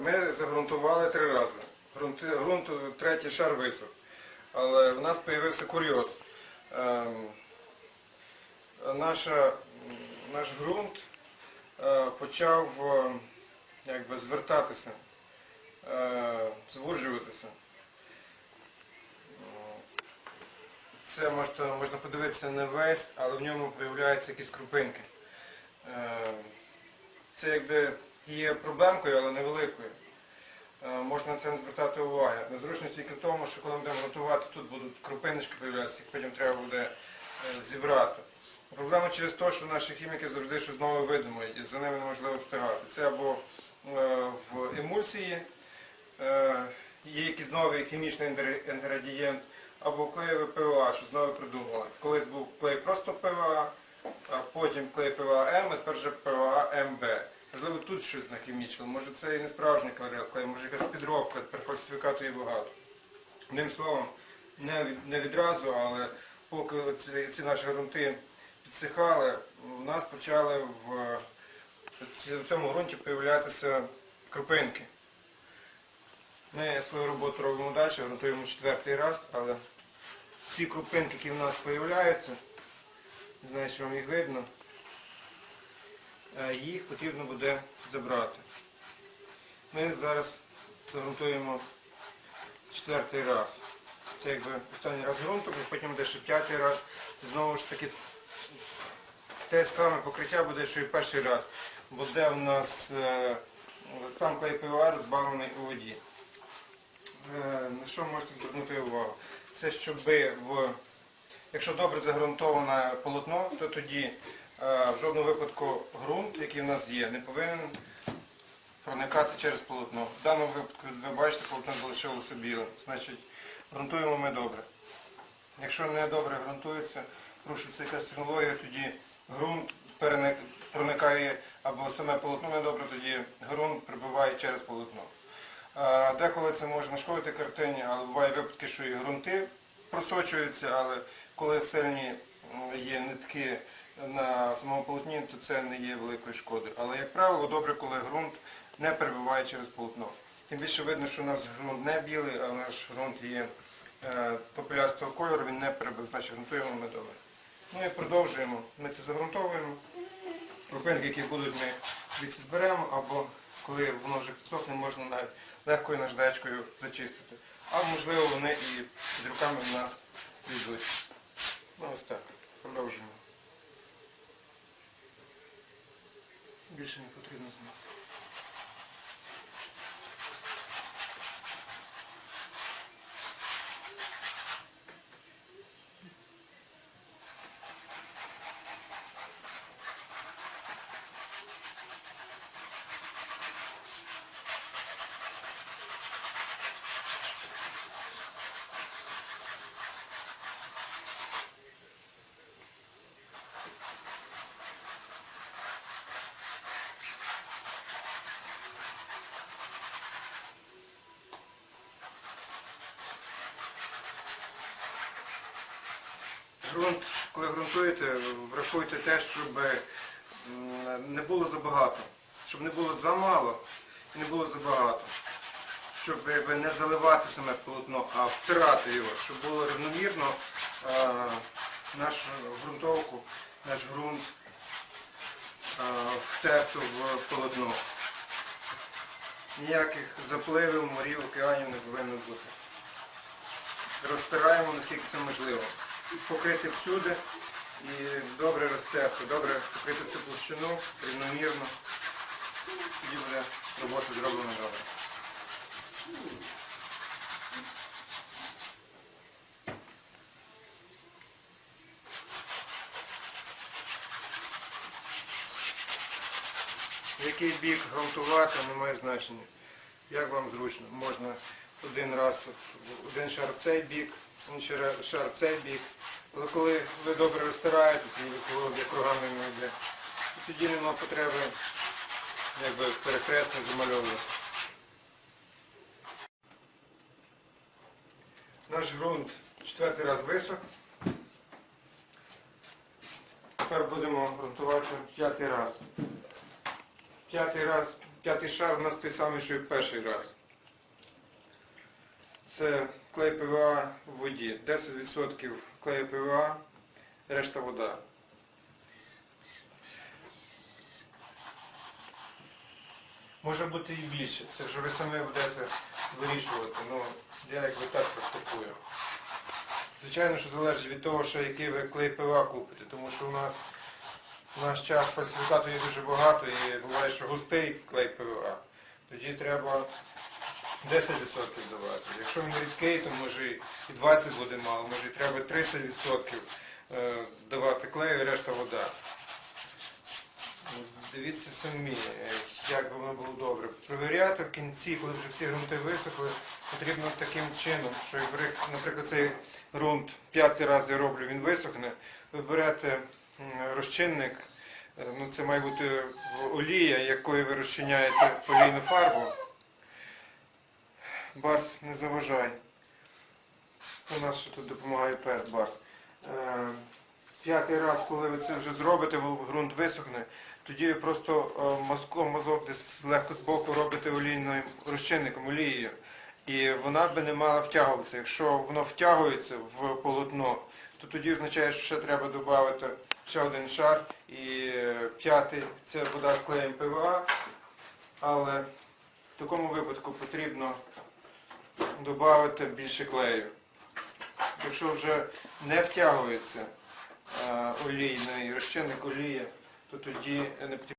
Ми загрунтували три рази. Грунт, грунт третій шар висох. Але в нас з'явився курйоз. Ем, наша, наш ґрунт е, почав е, якби, звертатися, е, звужуватися. Це можна, можна подивитися не весь, але в ньому з'являються якісь крупинки. Е, Це якби є проблемкою, але невеликою. Е, Можна на це не звертати уваги. Незручність тільки в тому, що коли ми будемо готувати, тут будуть крупиночки з'являтися, їх потім треба буде е, зібрати. Проблема через те, що наші хіміки завжди щось нове видумують, і за ними неможливо встигати. Це або е, в емульсії є якийсь новий хімічний інгре- інгредієнт, або клеєве ПВА, що знову придумали. Колись був клей просто ПВА, а потім клей ПВА М, а тепер вже ПВА МБ. Можливо, тут щось нахімічили, може це і не справжній клей, може якась підробка, тепер фальсифікату є багато. Одним словом, не, від- не відразу, але поки ці, ці наші ґрунти підсихали, у нас почали в, в цьому ґрунті з'являтися крупинки. Ми свою роботу робимо далі, ґрунтуємо четвертий раз, але ці крупинки, які в нас з'являються, не знаю, чи вам їх видно, їх потрібно буде забрати. Ми зараз загрунтуємо четвертий раз. Це якби останній раз ґрунту, потім буде ще п'ятий раз. Це знову ж таки те саме покриття буде, що і перший раз. Буде у нас е, сам клей ПВА розбавлений у воді. Е, На що можете звернути увагу? Це щоб в, якщо добре загрунтоване полотно, то тоді е, в жодному випадку ґрунт, який в нас є, не повинен проникати через полотно. В даному випадку, ви бачите, полотно залишилося білим. Значить, ґрунтуємо ми добре. Якщо не добре ґрунтується, порушується якась технологія, тоді ґрунт проникає або саме полотно не добре, тоді ґрунт прибиває через полотно. Е, Деколи це може нашкодити картині, але бувають випадки, що і ґрунти просочуються, але коли сильні є нитки на самому полотні, то це не є великою шкодою. Але, як правило, добре, коли ґрунт не перебиває через полотно. Тим більше видно, що у нас ґрунт не білий, а наш ґрунт є е, попелястого кольору, він не перебив, значить ґрунтуємо ми добре. Ну і продовжуємо. Ми це загрунтовуємо. Крупинки, які будуть, ми звідси зберемо, або коли воно вже підсохне, можна навіть легкою наждачкою зачистити. А можливо вони і під руками в нас зійдуть. Ну ось так. Продовжуємо. Більше не потрібно знати. Грунт, коли ґрунтуєте, врахуйте те, щоб не було забагато, щоб не було замало і не було забагато. Щоб не заливати саме полотно, а втирати його, щоб було рівномірно нашу ґрунтовку, наш ґрунт втерто в полотно. Ніяких запливів, морів, океанів не повинно бути. Розтираємо, наскільки це можливо. Покрити всюди і добре розтерти, добре покрити всю площину, рівномірно. Тоді буде робота зроблена добре. Який бік ґрунтувати не має значення. Як вам зручно, можна один раз, один шар в цей бік, шар цей бік. Але коли ви добре розтираєтеся і екологія кругами то тоді нема потреби якби перехресно замальовувати. Наш ґрунт четвертий раз висох. Тепер будемо ґрунтувати п'ятий раз. П'ятий раз, п'ятий шар у нас той самий, що і перший раз. Це клей ПВА в воді. 10% клею ПВА, решта вода. Може бути і більше. Це вже ви самі будете вирішувати. Ну, я якби так практикую. Звичайно, що залежить від того, що який ви клей ПВА купите, тому що у нас в наш час фальсифікату є дуже багато і буває, що густий клей ПВА. Тоді треба 10% давати. Якщо він рідкий, то може і 20 буде мало, може і треба 30% е, давати клею і решта вода. Дивіться самі, як би воно було добре. Провіряти в кінці, коли вже всі ґрунти висохли, потрібно таким чином, що наприклад, цей ґрунт п'ятий раз я роблю, він висохне, ви берете розчинник, е, ну це має бути олія, якою ви розчиняєте олійну фарбу. Барс, не заважай. У нас ще тут допомагає пес Барс. Е, П'ятий раз, коли ви це вже зробите, ґрунт висохне, тоді ви просто е, мазком, мазок десь легко збоку робите олійним розчинником, олією. І вона би не мала втягуватися. Якщо воно втягується в полотно, то тоді означає, що ще треба додати ще один шар. І е, п'ятий це вода з клеєм ПВА. Але в такому випадку потрібно додати більше клею. Якщо вже не втягується е, олійний розчинник олії, то тоді не потрібно.